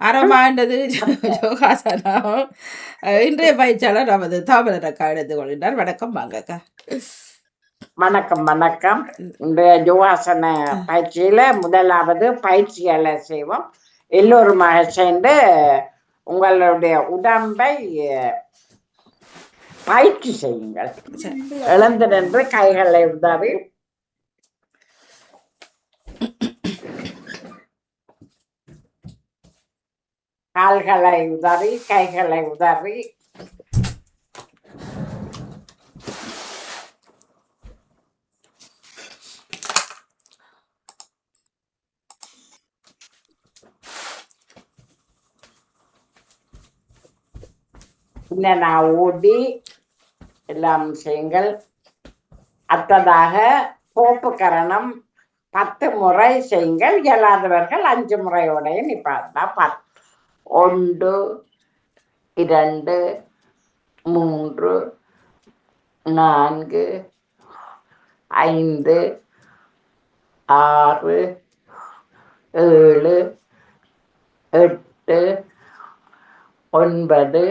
அறமாண்டது யோகாசனம் அஹ், இன்றைய பயிற்சியாளர் நமது தாமரை அக்கா எடுத்து கொள்கின்றார் வணக்கம் வாங்கக்கா. வணக்கம் வணக்கம். இந்த யோகாசன பயிற்சியில முதலாவது பயிற்சிகளை செய்வோம் எல்லோருமாக சேர்ந்து உங்களுடைய உடம்பை பயிற்சி செய்யுங்கள். எழுந்து நின்று கைகளை உதவி. கால்களை உதறி கைகளை உதறி. பின்ன நான் ஓடி எல்லாம் செய்யுங்கள். அடுத்ததாக கோப்பு கரணம் பத்து முறை செய்யுங்கள். இயலாதவர்கள் அஞ்சு முறையோடைய நிப்பாட்டா பத்து ஒன்று இரண்டு மூன்று நான்கு ஐந்து ஆறு ஏழு எட்டு ஒன்பது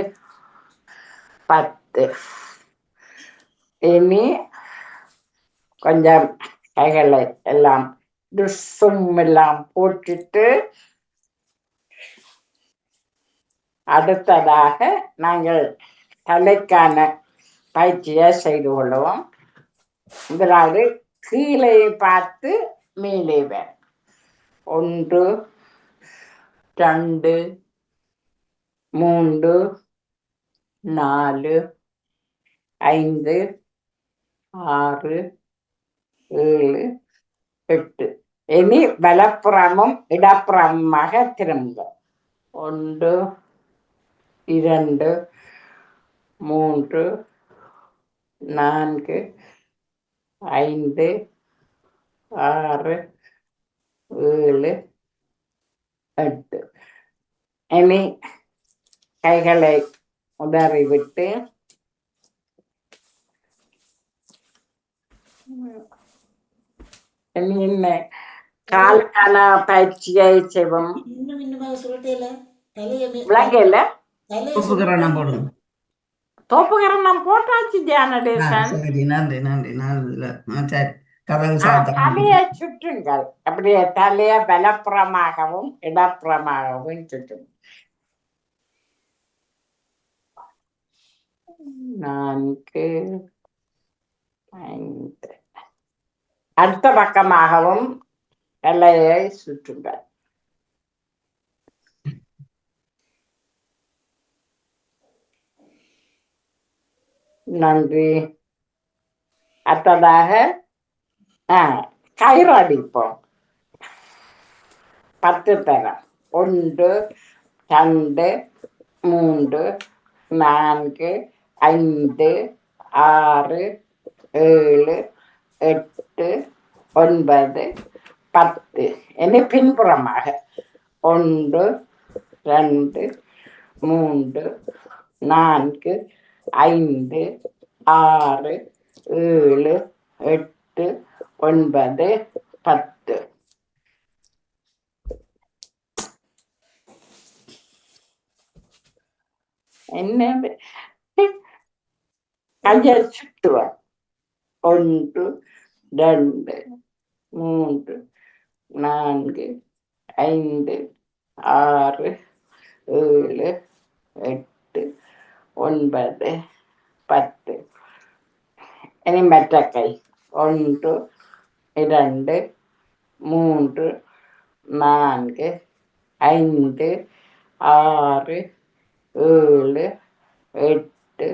பத்து. இனி கொஞ்சம் கைகளை எல்லாம் துசும் எல்லாம் போட்டுட்டு அடுத்ததாக நாங்கள் தலைக்கான பயிற்சியை செய்து கொள்வோம். முதலாவது கீழே பார்த்து மேலே வேணும் ஒன்று ரெண்டு மூன்று நாலு ஐந்து ஆறு ஏழு எட்டு. இனி வலப்புறமும் இடப்புறமாக திரும்ப ஒன்று இரண்டு மூன்று நான்கு ஐந்து ஆறு ஏழு எட்டு. இனி கைகளை உதறி விட்டு இனி என்ன? காலுக்கான பயிற்சியை செய்வோம். இன்னும் விளங்கல? தலைய உப்புக்கரணம் போடுங்க தோப்புகரம் நான் போட்டாச்சு தியான ஆ, தேசன் சரி நன்றி நன்றி சரி தலையை சுற்றுங்கள் அப்படியே தலையை வலப்புறமாகவும் இடப்புறமாகவும் சுற்றும் நான்கு ஐந்து. அடுத்த பக்கமாகவும் தலையை சுற்றுங்கள் நன்றி. அடுத்ததாக கயிறு அடிப்போம். பத்து தரம். ஒன்று ரெண்டு மூன்று நான்கு ஐந்து ஆறு ஏழு எட்டு ஒன்பது பத்து. இனி பின்புறமாக. ஒன்று ரெண்டு மூன்று நான்கு ஐந்து ஆறு ஏழு எட்டு ஒன்பது பத்து. என்ன? கையை சுட்டுவேன் ஒன்று ரெண்டு மூன்று நான்கு ஐந்து ஆறு ஏழு எட்டு. ஒன்பது பத்து. இனி மற்ற கை ஒன்று இரண்டு மூன்று நான்கு ஐந்து ஆறு ஏழு எட்டு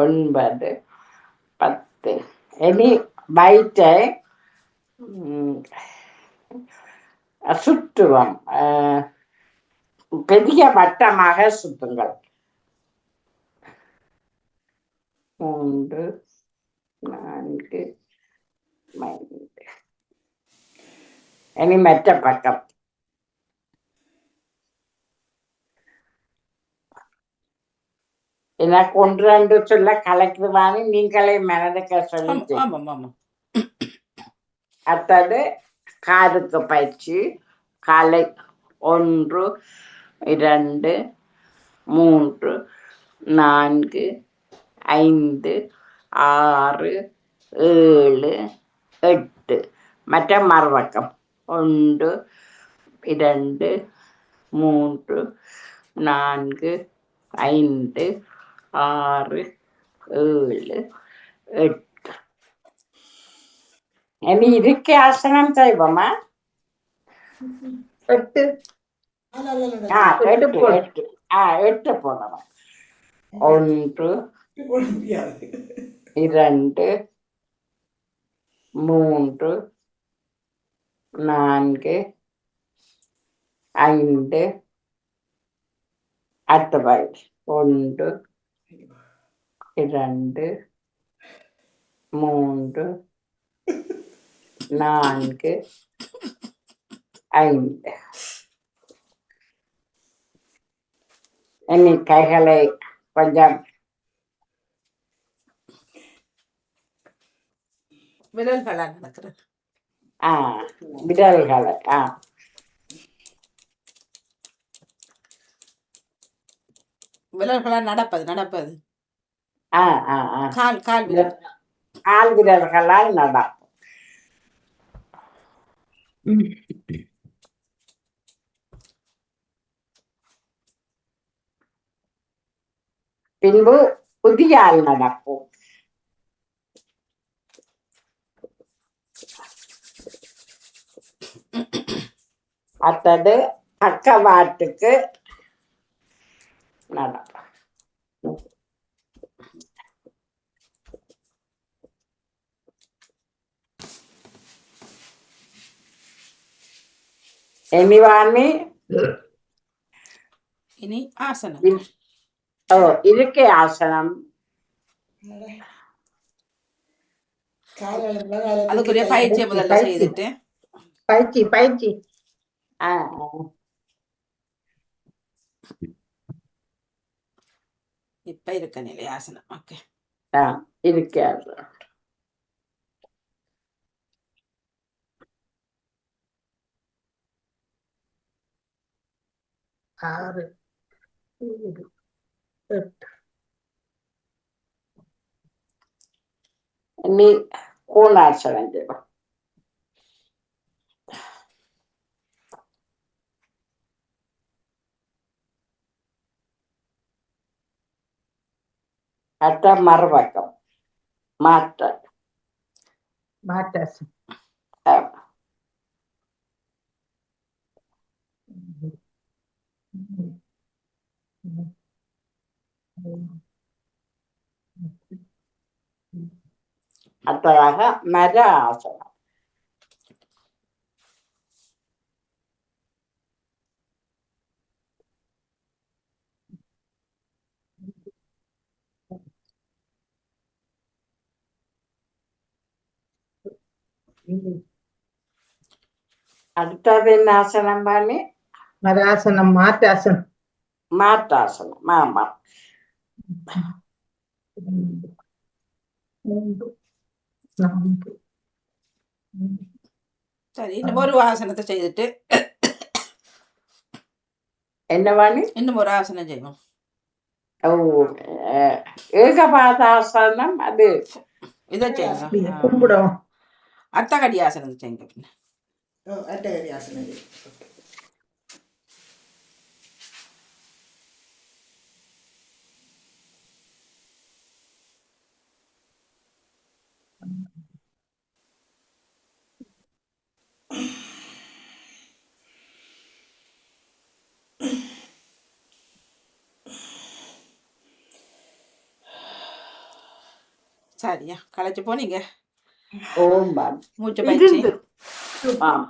ஒன்பது பத்து. இனி வயிற்றை சுற்றுவோம். பெரிய வட்டமாக சுற்றுங்கள் மூன்று நான்கு இனி மற்ற பக்கம். எனக்கு ஒன்று ரெண்டு சொல்ல கலக்குதுவான்னு நீங்களே மனதுக்கு சொல்லி ஆமாம் ஆமாம் ஆமாம் அடுத்தது காதுக்கு பயிற்சி. காலை ஒன்று இரண்டு மூன்று நான்கு ஐந்து ஆறு ஏழு எட்டு. மற்ற மறுபக்கம். ஒன்று இரண்டு மூன்று நான்கு ஐந்து ஆறு ஏழு எட்டு. இனி இருக்க ஆசனம் செய்வோமா? எட்டு. எட்டு எட்டு போடணும். ஒன்று இரண்டு மூன்று நான்கு ஐந்து அடுத்த பாய் ஒன்று இரண்டு மூன்று நான்கு ஐந்து. என் கைகளை கொஞ்சம் விரல்களா நடக்கிறது. ஆ விரல்களை ஆ. விரல்களா நடப்பது நடப்பது. ஆ ஆ ஆ. கால் கால் விரல். கால் விரல்களால் நடக்கும். பின்பு புதியால் நடக்கும். அடுத்தது பக்கவாட்டுக்கு நடக்கும் எனிவாணி இனி ஆசனம். ஓ இருக்கை ஆசனம். அதுக்குரிய தூக்கி பயிற்சியை முதல்ல. செய்துட்டு. பயிற்சி பயிற்சி. ஆ இப்ப இருக்க நிலை ஆசனம் ஓகே ஆ இருக்கை ஆசனம் ஆறு ஏழு எட்டு இனி கோணாசனம் செய்வோம் அடுத்த மறுபக்கம் மாற்ற மாட்டாசு அடுத்ததாக மர ஆசனம். அடுத்தது என்ன ஆசனம் பண்ணி மராசனம் மாட்டாசனம் மாற்றாசனம் ஆமா. சரி இன்னும் ஒரு ஆசனத்தை செய்துட்டு. என்ன பண்ணி இன்னும் ஒரு ஆசனம் செய்வோம். ஓ ஏகபாதாசனம் அது. இதை செய்யுங்க கும்பிடுவோம். அர்த்தகடி ஆசனம் செய்யுங்க பின்ன ஓ அட்டகரி ஆசனம். சரியா களைச்சு போனீங்க? ஓம் பான். மூச்சு பயிற்சி இருந்து. ஆமா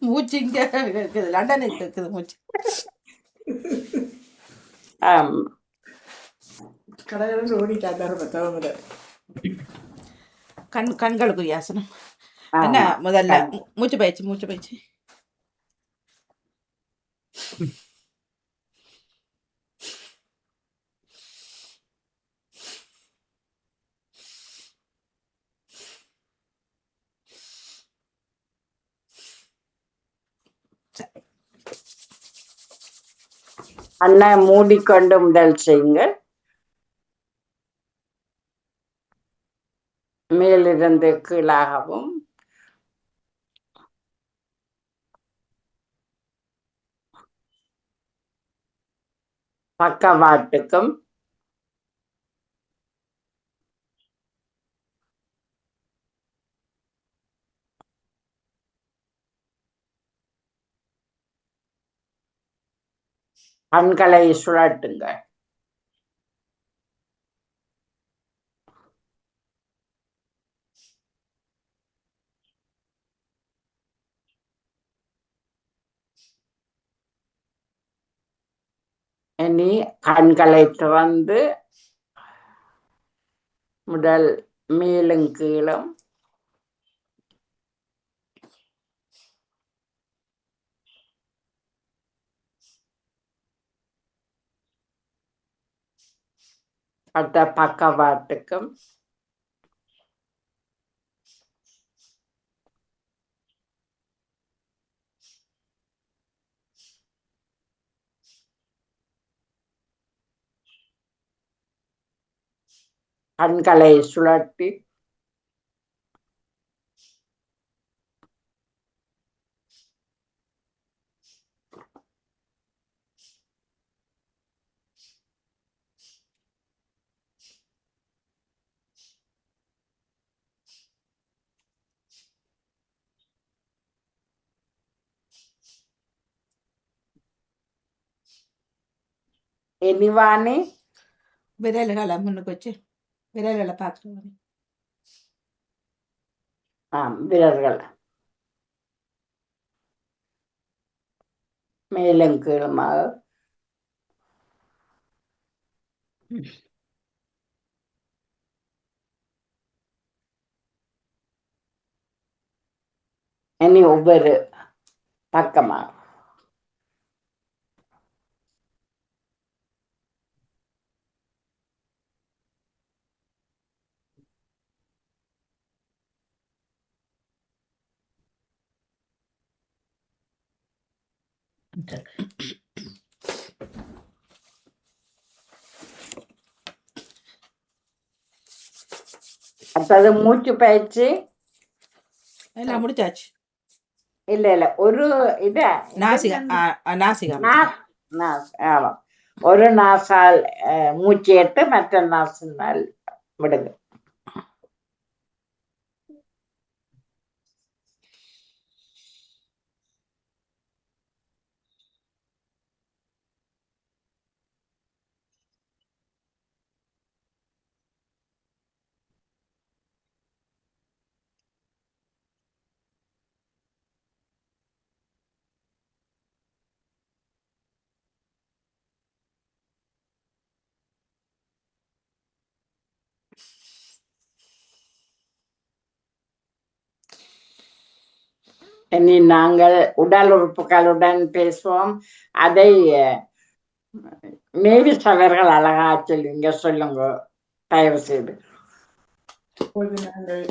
மூச்சு இங்க இருக்குது லண்டனுக்கு இருக்குது மூச்சு ஆமா கடகடன்னு ஓடிட்டா தர்ம தவமுத கண் கண்களுக்குரிய ஆசனம் என்ன ஆமா. முதல்ல கண். மூ- மூச்சு பயிற்சி மூச்சு பயிற்சி சரி. அண்ணா மூடிக்கொண்டு முதல் செய்யுங்க மேலிருந்து கீழாகவும். பக்கவாட்டுக்கும். கண்களை சுழட்டுங்க இனி கண்களை திறந்து முதல் மேலும் கீழும் அடுத்த பக்கவாட்டுக்கும் கண்களை சுழட்டி விரல்களை முன்னுக்கு வச்சு விரல்களை பார்க்குறோம் ஆம் விரல்கள் மேலும் கீழுமாக இனி ஒவ்வொரு பக்கமாக அடுத்தது மூச்சு பயிற்சி எல்லாம் முடிச்சாச்சு இல்ல இல்ல ஒரு இத ஒரு நாசால் மூச்சு எடுத்து மற்ற நாசினால் விடுங்க இனி நாங்கள் உடல் உறுப்புகளுடன் பேசுவோம். அதை அஹ், மேவிஸ் அவர்கள் அழகா சொல்லுங்க சொல்லுங்க தயவு செய்து நாங்கள்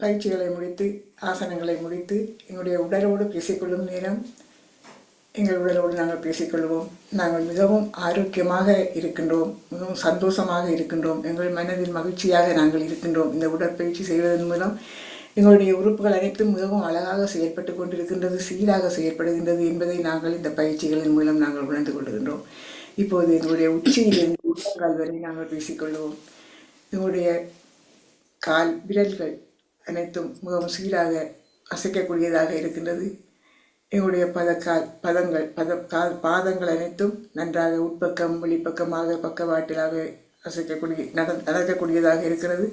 பயிற்சிகளை முடித்து ஆசனங்களை முடித்து எங்களுடைய உடலோடு பேசிக்கொள்ளும் நேரம் எங்கள் உடலோடு நாங்கள் பேசிக்கொள்வோம். நாங்கள் மிகவும் ஆரோக்கியமாக இருக்கின்றோம் மிகவும் சந்தோஷமாக இருக்கின்றோம். எங்கள் மனதில் மகிழ்ச்சியாக நாங்கள் இருக்கின்றோம். இந்த உடற்பயிற்சி செய்வதன் மூலம் எங்களுடைய உறுப்புகள் அனைத்தும் மிகவும் அழகாக செயல்பட்டு கொண்டிருக்கின்றது சீராக செயல்படுகின்றது என்பதை நாங்கள் இந்த பயிற்சிகளின் மூலம் நாங்கள் உணர்ந்து கொள்கின்றோம். இப்போது எங்களுடைய உச்சியிலிருந்து உள்ளங்கால் வரை நாங்கள் பேசிக்கொள்வோம். எங்களுடைய கால் விரல்கள் அனைத்தும் மிகவும் சீராக அசைக்கக்கூடியதாக இருக்கின்றது. எங்களுடைய பதக்கால் பதங்கள் பத கால் பாதங்கள் அனைத்தும் நன்றாக உட்பக்கம் வெளிப்பக்கமாக பக்கவாட்டிலாக அசைக்கக்கூடிய நட நடக்கக்கூடியதாக இருக்கிறது.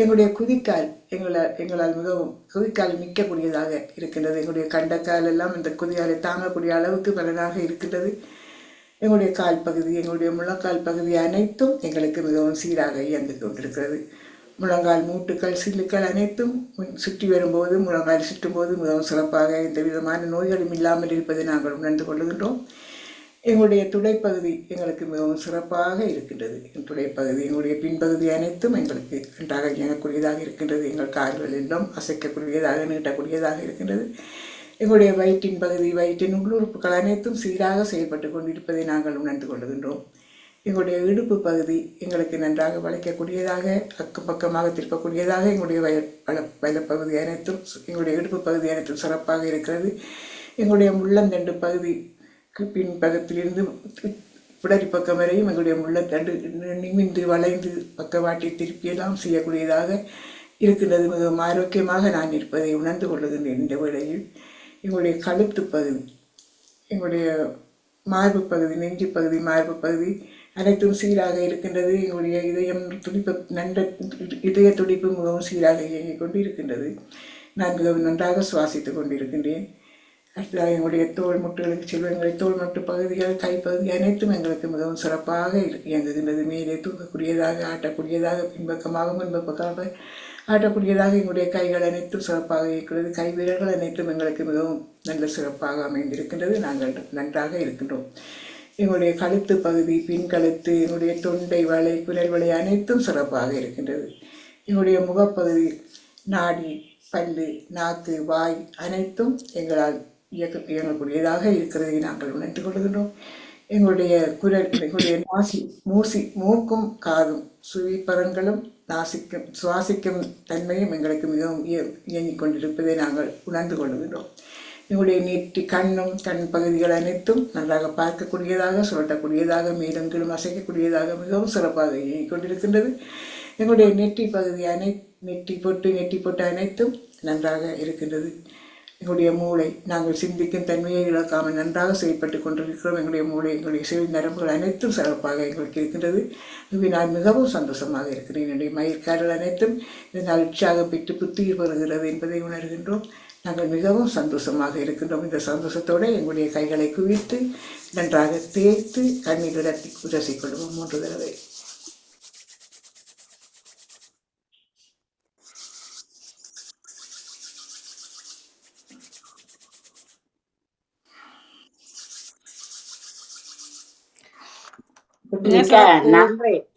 எங்களுடைய குதிக்கால் எங்களால் எங்களால் மிகவும் குதிக்கால் மிக்கக்கூடியதாக இருக்கின்றது. எங்களுடைய கண்டக்கால் எல்லாம் இந்த குதிகாலை தாங்கக்கூடிய அளவுக்கு பலனாக இருக்கின்றது. எங்களுடைய கால் பகுதி எங்களுடைய முழங்கால் பகுதி அனைத்தும் எங்களுக்கு மிகவும் சீராக இயங்கிக் கொண்டிருக்கிறது. முழங்கால் மூட்டுக்கள் சில்லுக்கள் அனைத்தும் சுற்றி வரும்போது முழங்கால் சுற்றும் போது மிகவும் சிறப்பாக எந்த விதமான நோய்களும் இல்லாமல் இருப்பதை நாங்கள் உணர்ந்து கொள்ளுகின்றோம். எங்களுடைய துடைப்பகுதி எங்களுக்கு மிகவும் சிறப்பாக இருக்கின்றது. எங்கள் துடைப்பகுதி எங்களுடைய பின்பகுதி அனைத்தும் எங்களுக்கு நன்றாக இயங்கக்கூடியதாக இருக்கின்றது. எங்கள் கால்கள் எல்லாம் அசைக்கக்கூடியதாக நீட்டக்கூடியதாக இருக்கின்றது. எங்களுடைய வயிற்றின் பகுதி வயிற்றின் உள்ளுறுப்புகள் அனைத்தும் சீராக செயல்பட்டு கொண்டிருப்பதை நாங்கள் உணர்ந்து கொள்கின்றோம். எங்களுடைய இடுப்பு பகுதி எங்களுக்கு நன்றாக வளைக்கக்கூடியதாக அக்கம் பக்கமாக திருப்பக்கூடியதாக எங்களுடைய வய வள வயலப்பகுதி அனைத்தும் எங்களுடைய இடுப்பு பகுதி அனைத்தும் சிறப்பாக இருக்கிறது. எங்களுடைய முள்ளந்தண்டு பகுதி பின்பக்கத்திலிருந்து பிடரி பக்கம் வரையும் எங்களுடைய முள்ளத்தண்டு நிமிந்து வளைந்து பக்கவாட்டி திருப்பியெல்லாம் செய்யக்கூடியதாக இருக்கின்றது. மிகவும் ஆரோக்கியமாக நான் இருப்பதை உணர்ந்து கொள்ளுகின்றேன். இந்த வேளையில் எங்களுடைய கழுத்து பகுதி எங்களுடைய மார்பு பகுதி நெஞ்சு பகுதி மார்பு பகுதி அனைத்தும் சீராக இருக்கின்றது. எங்களுடைய இதயம் துடிப்பு நன்ற இதய துடிப்பு மிகவும் சீராக இயங்கிக் கொண்டு இருக்கின்றது நான் மிகவும் நன்றாக சுவாசித்துக் கொண்டிருக்கின்றேன். அடுத்ததாக எங்களுடைய தோல் முட்டுகளுக்கு செல்வம் எங்களுடைய தோல் முட்டு பகுதிகள் கைப்பகுதி அனைத்தும் எங்களுக்கு மிகவும் சிறப்பாக இரு- இயங்குகின்றது. மேலே தூக்கக்கூடியதாக ஆட்டக்கூடியதாக பின்பக்கமாக முன்பக்கமாக ஆட்டக்கூடியதாக எங்களுடைய கைகள் அனைத்தும் சிறப்பாக இருக்கிறது. கை வீரர்கள் அனைத்தும் எங்களுக்கு மிகவும் நல்ல சிறப்பாக அமைந்திருக்கின்றது. நாங்கள் நன்றாக இருக்கின்றோம். எங்களுடைய கழுத்து பகுதி பின் கழுத்து எங்களுடைய தொண்டை வலை குரல் வலை அனைத்தும் சிறப்பாக இருக்கின்றது. எங்களுடைய முகப்பகுதி நாடி பல்லு நாக்கு வாய் அனைத்தும் எங்களால் இயக்க இயங்கக்கூடியதாக இருக்கிறதை நாங்கள் உணர்ந்து கொள்கின்றோம். எங்களுடைய குரல் எங்களுடைய நாசி மூசி மூக்கும் காதும் சுவிப்பரங்களும் நாசிக்கும் சுவாசிக்கும் தன்மையும் எங்களுக்கு மிகவும் இய- இயங்கிக் கொண்டிருப்பதை நாங்கள் உணர்ந்து கொள்கின்றோம். எங்களுடைய நீட்டி கண்ணும் கண் பகுதிகள் அனைத்தும் நன்றாக பார்க்கக்கூடியதாக சுரட்டக்கூடியதாக மேலும் கீழும் அசைக்கக்கூடியதாக மிகவும் சிறப்பாக இயங்கிக் கொண்டிருக்கின்றது. எங்களுடைய நெற்றி பகுதி அனை நெட்டி பொட்டு நெட்டி பொட்டு அனைத்தும் நன்றாக இருக்கின்றது. எங்களுடைய மூளை. நாங்கள் சிந்திக்கும் தன்மையை இழக்காமல் நன்றாக செயல்பட்டு கொண்டிருக்கிறோம். எங்களுடைய மூளை எங்களுடைய செவி நரம்புகள் அனைத்தும் சிறப்பாக எங்களுக்கு இருக்கின்றது. இது நான் மிகவும் சந்தோஷமாக இருக்கிறேன். என்னுடைய மயிர்காரல் அனைத்தும் இதனால் உற்சாகம் பெற்று புத்துயிர் வருகிறது என்பதை உணர்கின்றோம். நாங்கள் மிகவும் சந்தோஷமாக இருக்கின்றோம். இந்த சந்தோஷத்தோடு எங்களுடைய கைகளை குவித்து நன்றாக தேய்த்து கண்ணீர் இடத்தி உரசிக்கொள்வோம் மூன்று தடவை.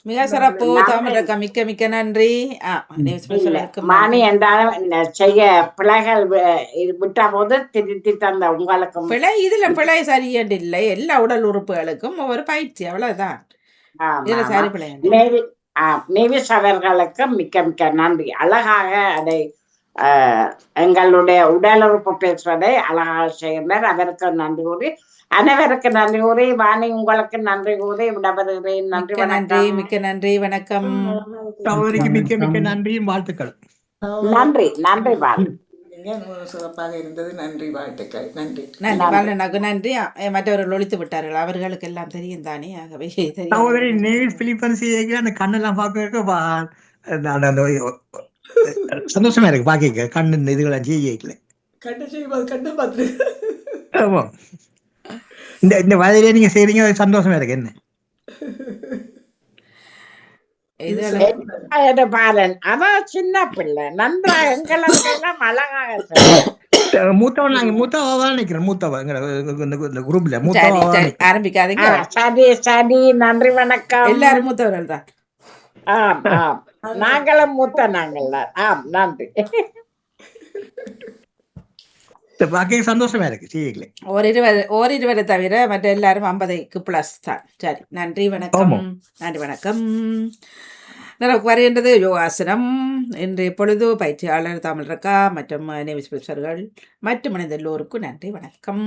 மிக சிறப்பு. தமிழக மிக்க மிக்க நன்றி மானி என்றாலும் செய்ய பிழைகள் விட்ட போது திருத்தி தந்த உங்களுக்கு பிழை இதுல பிழை சரியண்டு இல்லை எல்லா உடல் உறுப்புகளுக்கும் ஒரு பயிற்சி அவ்வளவுதான் இதுல. சரி பிழை நேவிஸ் அவர்களுக்கு மிக்க மிக்க நன்றி அழகாக அதை எங்களுடைய உடல் உறுப்பு பேசுவதை அழகாக செய்கின்றார் அவருக்கு நன்றி கூறி அனைவருக்கு நன்றி கூறி வாணி உங்களுக்கு நன்றி கூறி விடப்படுகிறேன் நன்றி நன்றி மிக்க நன்றி வணக்கம். சகோதரிக்கு மிக்க மிக்க நன்றியும் வாழ்த்துக்கள். நன்றி நன்றி சிறப்பாக இருந்தது. நன்றி வாழ்த்துக்கள். நன்றி. நன்றி நன்றி. மற்றவர்கள் ஒழித்து விட்டார்கள். அவர்களுக்கு எல்லாம் தெரியும் தானே? ஆகவே சகோதரி நேவில் பிலிப்பன்ஸ் அந்த கண்ணெல்லாம் பார்க்க சந்தோஷமா இருக்கு. பாக்க கண்ணு இதுகளை செய்யல கண்டு செய்வது கண்டு பார்த்து இந்த இந்த வயதிலே நீங்க செய்றீங்க அது சந்தோஷமா இருக்கு என்ன? பாலன். அதான் சின்ன பிள்ளை. நன்றா எங்களெல்லாம் அழகாக. மூத்தவன் நாங்க மூத்தவா. தான் நிக்கிறேன் மூத்தவா இந்த குரூப்ல மூத்தவா ஆரம்பிக்காதீங்க. சரி சரி. நன்றி வணக்கம். எல்லாரும் மூத்தவர்கள் தான். ஆம் ஆம். நாங்களும் மூத்த நாங்கள் ஆம் நன்றி. பாக்க சந்தோஷமா இருக்கு செய்யல ஓரிருவர் ஓரிருவரை தவிர மற்ற எல்லாரும் ஐம்பதைக்கு பிளஸ் தான் சரி நன்றி வணக்கம். நன்றி வணக்கம் நமக்கு வருகின்றது யோகாசனம் இன்றைய பொழுது பயிற்சியாளர் தமிழரக்கா மற்றும் நேவிஸ் பிரச்சர்கள் மற்றும் மனித எல்லோருக்கும் நன்றி வணக்கம்